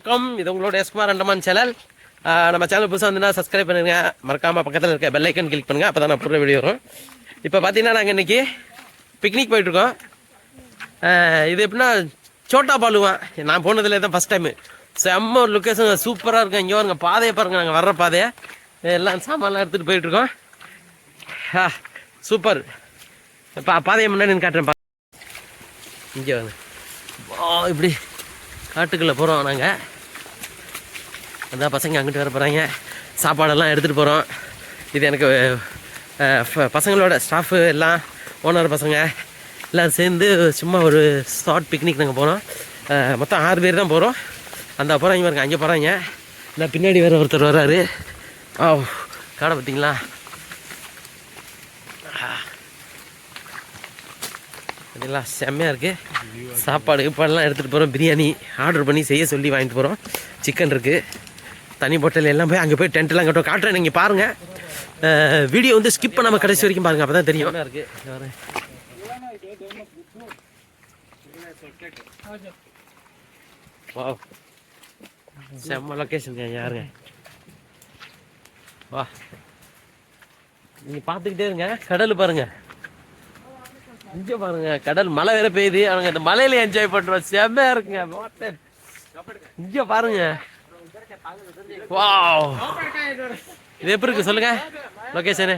வணக்கம். இது உங்களோட எஸ்குமார் அண்டமான் சேனல் நம்ம சேனல் புதுசாக வந்துன்னா சப்ஸ்கிரைப் பண்ணுங்க. மறக்காமல் பக்கத்தில் இருக்க பெல் ஐக்கன் கிளிக் பண்ணுங்கள் அப்போ தான் நான் புது வீடியோ வரும். இப்போ பார்த்தீங்கன்னா நாங்கள் இன்னைக்கு பிக்னிக் போயிட்டுருக்கோம். இது எப்படின்னா சோட்டா பாலுவான் நான் போனதுல தான் ஃபஸ்ட் டைமு செம்ம ஒரு லொக்கேஷன் சூப்பராக இருக்கும். இங்கே பாருங்க பாதையை பாருங்கள் நாங்கள் வர்ற பாதையை. எல்லாம் சாமான்லாம் எடுத்துகிட்டு போயிட்டுருக்கோம். ஆ சூப்பர் பா பாதையை முன்னாடி காட்டுறேன் பா. இங்கே வாங்க இப்படி. காட்டுக்குள்ளே போகிறோம் நாங்கள் அதான் பசங்க அங்கிட்டு வர போகிறாங்க சாப்பாடெல்லாம் எடுத்துகிட்டு போகிறோம் இது எனக்கு பசங்களோட ஸ்டாஃபு எல்லாம் ஓனர் பசங்க எல்லாம் சேர்ந்து சும்மா ஒரு ஷார்ட் பிக்னிக் நாங்கள் போகிறோம் மொத்தம் ஆறு பேர் தான் போகிறோம் அந்த போகிறாங்க பாருங்க அங்கே போகிறாங்க இல்லை பின்னாடி வேறு ஒருத்தர் வர்றாரு. ஆ காடை பார்த்தீங்களா? இதெல்லாம் செம்மையாக இருக்குது சாப்பாடு கீப்பாடெல்லாம் எடுத்துகிட்டு போகிறோம் பிரியாணி ஆர்டர் பண்ணி செய்ய சொல்லி வாங்கிட்டு போகிறோம் சிக்கன் இருக்குது தனி பொட்டல் எல்லாம் போய் அங்கே போய் டென்ட்லாம் கட்டும் காட்டுறேன் நீங்கள் பாருங்கள் வீடியோ வந்து ஸ்கிப் பண்ணாமல் கடைசி வரைக்கும் பாருங்கள் அப்போ தான் தெரியும் வா செம்ம லொக்கேஷன் யாருங்க வா. நீங்கள் பார்த்துக்கிட்டே இருங்க. கடல் பாருங்க. இங்க பாருங்க கடல் மழை வேற பெய்யுது. அவங்க இந்த மலையில என்ஜாய் பண்றோம் செம்மையா இருக்குங்க. இங்க பாருங்க. வாவ் இது எப்படி இருக்கு சொல்லுங்க. லொகேஷனு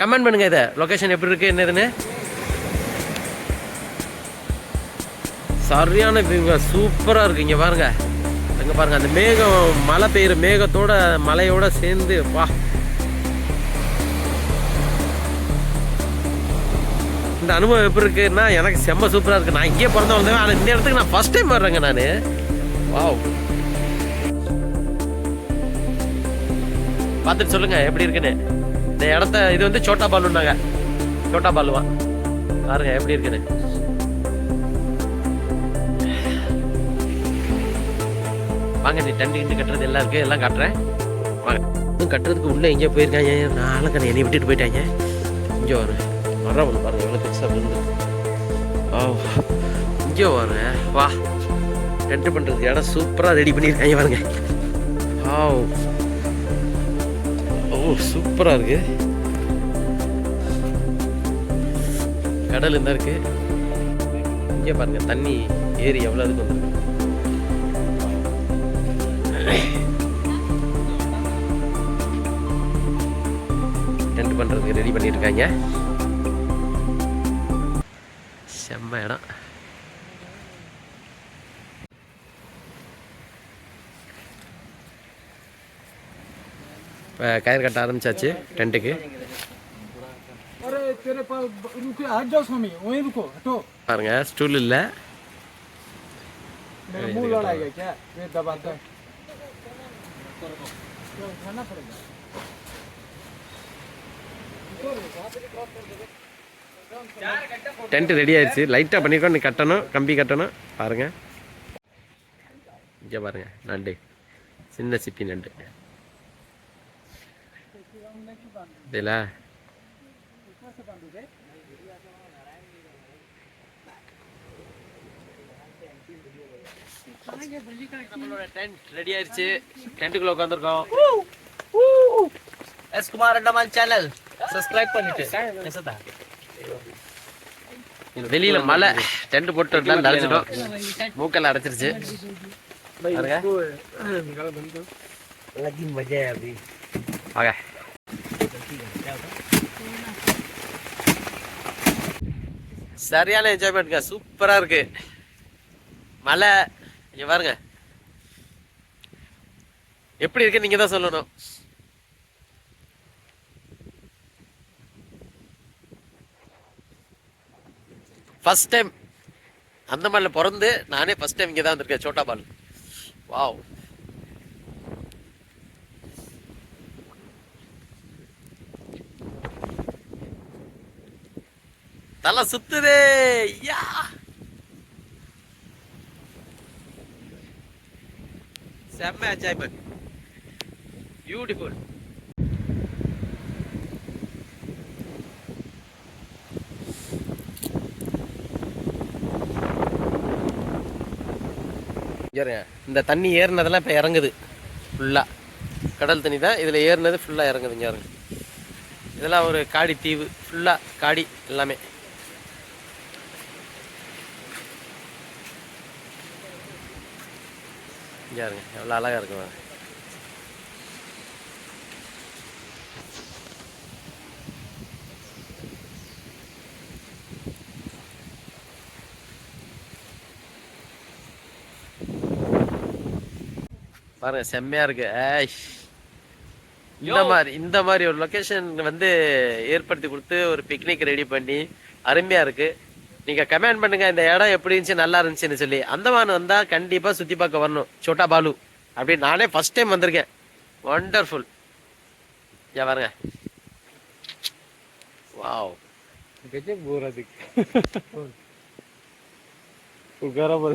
கமெண்ட் பண்ணுங்க இதை. லொகேஷன் எப்படி இருக்கு என்னதுன்னு. சரியான வியூங்க சூப்பரா இருக்கு. இங்க பாருங்க. அங்க பாருங்க. அந்த மேகம் மழை பெய்யுற மேகத்தோட மலையோட சேர்ந்து வா. இந்த அனுபவம் எப்படி இருக்குன்னா எனக்கு செம்ம சூப்பராக இருக்குது நான் இங்கேயே பிறந்த வந்தேன் ஆனால் இந்த இடத்துக்கு நான் ஃபஸ்ட் டைம் வர்றேங்க நான். வாவ் பார்த்துட்டு சொல்லுங்கள் எப்படி இருக்குன்னு. இந்த இடத்த இது வந்து சோட்டா பாலுன்னாங்க. சோட்டா பாலுவா பாருங்க எப்படி இருக்குன்னு. வாங்க நீ தண்ணி கிண்டு கட்டுறது எல்லாம் இருக்கு. எல்லாம் காட்டுறேன். வாங்க. கட்டுறதுக்கு உள்ளே எங்கேயோ போயிருக்காங்க. நானும் கண்ணை என்னை விட்டுட்டு போயிட்டாங்க. இங்கே வரும். வர ஒன்று பாருங்க எவ்வளோ பெருசாக விழுந்து ஓ இங்கே வாங்க வா. ரெண்ட் பண்ணுறதுக்கு இடம் சூப்பராக ரெடி பண்ணியிருக்காங்க பாருங்க. Oh, ஆ ஓ சூப்பராக இருக்கு. கடல் இருந்தா இருக்கு? இங்கே பாருங்க தண்ணி ஏரி எவ்வளோ இருக்கு வந்துருக்கு. டென்ட் பண்ணுறதுக்கு ரெடி பண்ணியிருக்காங்க. கயிறு கட்ட ஆரம்பிச்சாச்சு டென்ட்டுக்கு. பாருங்க ஸ்டூல் இல்லை. டென்ட் ரெடி ஆயிடுச்சு. லைட்டாக பண்ணியிருக்கோம் கட்டணும். கம்பி கட்டணும். பாருங்க. இங்கே பாருங்கள் நண்டு. சின்ன சிப்பி நண்டு. நம்மளோட டென்ட் ரெடி ஆயிடுச்சு டென்ட்டுக்குள்ள உட்காந்துருக்கோம் S Kumar Andaman channel subscribe பண்ணிட்டு வெளியில மழை. டென்ட் போட்டு அடைச்சிட்டோம் மூக்கெல்லாம் அடைச்சிருச்சு. பாருங்க. சரியான என்ஜாய்மெண்ட்ங்க சூப்பராக இருக்கு. மழை இங்கே பாருங்க. எப்படி இருக்கு நீங்க தான் சொல்லணும். ஃபர்ஸ்ட் டைம் அந்த மாதிரில பிறந்து நானே ஃபர்ஸ்ட் டைம் இங்கே தான் வந்திருக்கேன் சோட்டா பால். வாவ் தலை சுத்துது. யா. செம்ம என்ஜாய்மெண்ட் பியூட்டிஃபுல் இந்த தண்ணி ஏறினதெல்லாம் இப்போ இறங்குது. ஃபுல்லாக கடல் தண்ணி தான் இதில் ஏறினது ஃபுல்லாக இறங்குது இறங்கு இதெல்லாம் ஒரு காடி தீவு ஃபுல்லாக காடி எல்லாமே. இங்கே இருங்க. எவ்வளோ அழகாக இருக்கு பாருங்க. செம்மையா இருக்கு. ஏஷ் இந்த மாதிரி இந்த மாதிரி ஒரு லொகேஷன் வந்து ஏற்படுத்தி கொடுத்து ஒரு பிக்னிக் ரெடி பண்ணி அருமையா இருக்கு. நீங்க கமெண்ட் பண்ணுங்க இந்த இடம் எப்படி இருந்துச்சு நல்லா இருந்துச்சுன்னு சொல்லி அந்தமான் வந்தா கண்டிப்பா சுத்தி பார்க்க வரணும் சோட்டா பாலு அப்படி நானே ஃபர்ஸ்ட் டைம் வந்திருக்கேன் வண்டர்ஃபுல் யா பாருங்க வாவ் गजब गोरा दिख उगारा बोल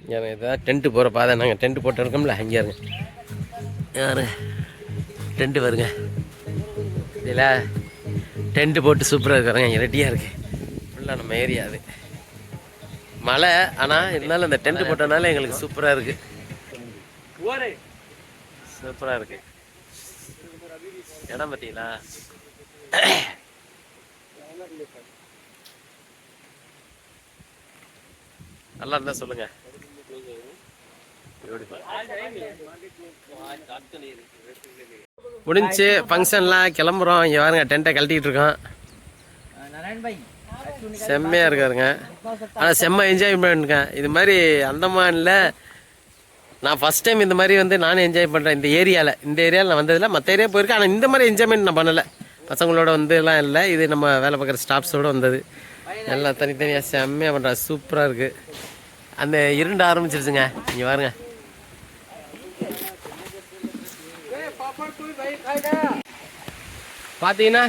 யாருங்க இதான் டென்ட்டு போகிற பாதை நாங்கள் டென்ட் போட்டு இருக்கோம்ல அங்கே இருங்க யாரு டென்ட்டு வருங்க இதில் டென்ட்டு போட்டு சூப்பராக இருக்கிறாங்க இங்கே ரெடியாக இருக்கு. ஃபுல்லாக நம்ம ஏரியா அது. மழை ஆனால் இருந்தாலும் அந்த டென்ட் போட்டனால எங்களுக்கு சூப்பராக இருக்கு. சூப்பராக இருக்கு. இடம் பார்த்தீங்களா நல்லா இருந்தா சொல்லுங்க. முடிஞ்சு ஃபங்க்ஷன்லாம் கிளம்புறோம். இங்கே பாருங்க டென்ட்டை கழட்டிகிட்டு இருக்கோம் செம்மையாக இருக்காருங்க. ஆனால் செம்ம என்ஜாய் பண்ணிருங்க இது மாதிரி அந்தமானில் நான் ஃபஸ்ட் டைம் இந்த மாதிரி வந்து நானும் என்ஜாய் பண்ணுறேன் இந்த ஏரியாவில் இந்த ஏரியாவில் நான் வந்ததில்லை. மற்ற ஏரியா போயிருக்கேன். ஆனால் இந்த மாதிரி என்ஜாய்மெண்ட் நான் பண்ணலை. பசங்களோட வந்து எல்லாம் இல்லை. இது நம்ம வேலை பார்க்குற ஸ்டாஃப்ஸோடு வந்தது. நல்லா தனித்தனியாக செம்மையாக பண்ணுறேன் சூப்பராக இருக்குது அந்த இருண்டு ஆரம்பிச்சிருச்சுங்க. இங்கே பாருங்கள் பார்த்தீங்கன்னா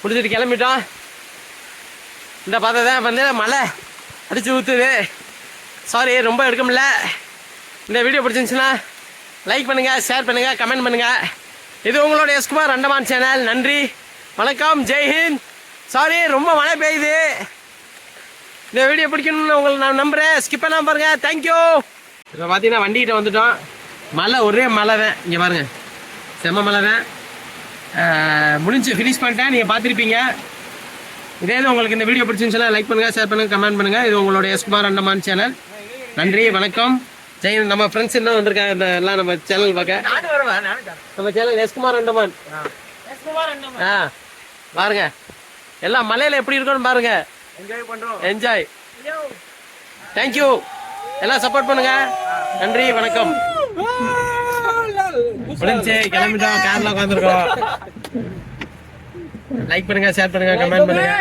முடிச்சுட்டு கிளம்பிட்டோம். இந்த பார்த்ததான் வந்து மழை அடித்து ஊற்றுது சாரி ரொம்ப எடுக்க முடியல. இந்த வீடியோ பிடிச்சிருந்துச்சுன்னா லைக் பண்ணுங்கள் ஷேர் பண்ணுங்கள் கமெண்ட் பண்ணுங்கள் இது உங்களோட எஸ்குமார் அண்டமான் சேனல் நன்றி. வணக்கம். ஜெய்ஹிந்த் சாரி ரொம்ப மழை பெய்யுது. இந்த வீடியோ பிடிக்கணும்னு உங்களை நான் நம்புகிறேன் ஸ்கிப் பண்ணாமல் பாருங்கள் தேங்க்யூ இப்போ பார்த்தீங்கன்னா வண்டிக்கிட்ட வந்துட்டோம். மழை ஒரே மழை தான். இங்கே பாருங்கள் செம்ம மழை தான் முடிஞ்சு ஃபினிஷ் பண்ணிட்டேன். நீங்கள் பார்த்துருப்பீங்க. இதே இது உங்களுக்கு இந்த வீடியோ பிடிச்சிருந்துச்சுன்னா லைக் பண்ணுங்கள் ஷேர் பண்ணுங்கள் கமெண்ட் பண்ணுங்கள் இது உங்களோட எஸ்குமார் அண்டமான் சேனல் நன்றி வணக்கம். ஜெய் நம்ம ஃப்ரெண்ட்ஸ் என்ன வந்திருக்காங்க? இந்த எல்லாம் நம்ம சேனல் பார்க்க. நம்ம சேனல் எஸ்குமார் அண்டமான் ஆ. பாருங்க. எல்லாம் மலையில எப்படி இருக்குன்னு பாருங்க. என்ஜாய் பண்றோம். என்ஜாய் தேங்க்யூ எல்லாம் சப்போர்ட் பண்ணுங்க. நன்றி வணக்கம். முடிஞ்சு கிளம்பிட்டோம். கார்ல உட்காந்துருக்கோம் லைக் பண்ணுங்க ஷேர் பண்ணுங்க கமெண்ட் பண்ணுங்க.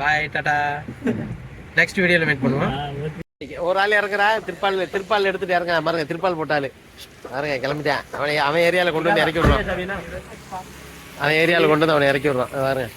பாய் டாடா. நெக்ஸ்ட் வீடியோல மீட் பண்ணுவோம். ஒரு ஆள் இறங்குறா திருப்பால் திருப்பால் எடுத்துட்டு இறங்க பாருங்க திருப்பால் போட்டாலு பாருங்க கிளம்பிட்டேன். அவனை அவன் ஏரியால கொண்டு வந்து இறக்கி விடுவான். அவன் ஏரியால கொண்டு வந்து அவனை இறக்கி விடுவான். பாருங்க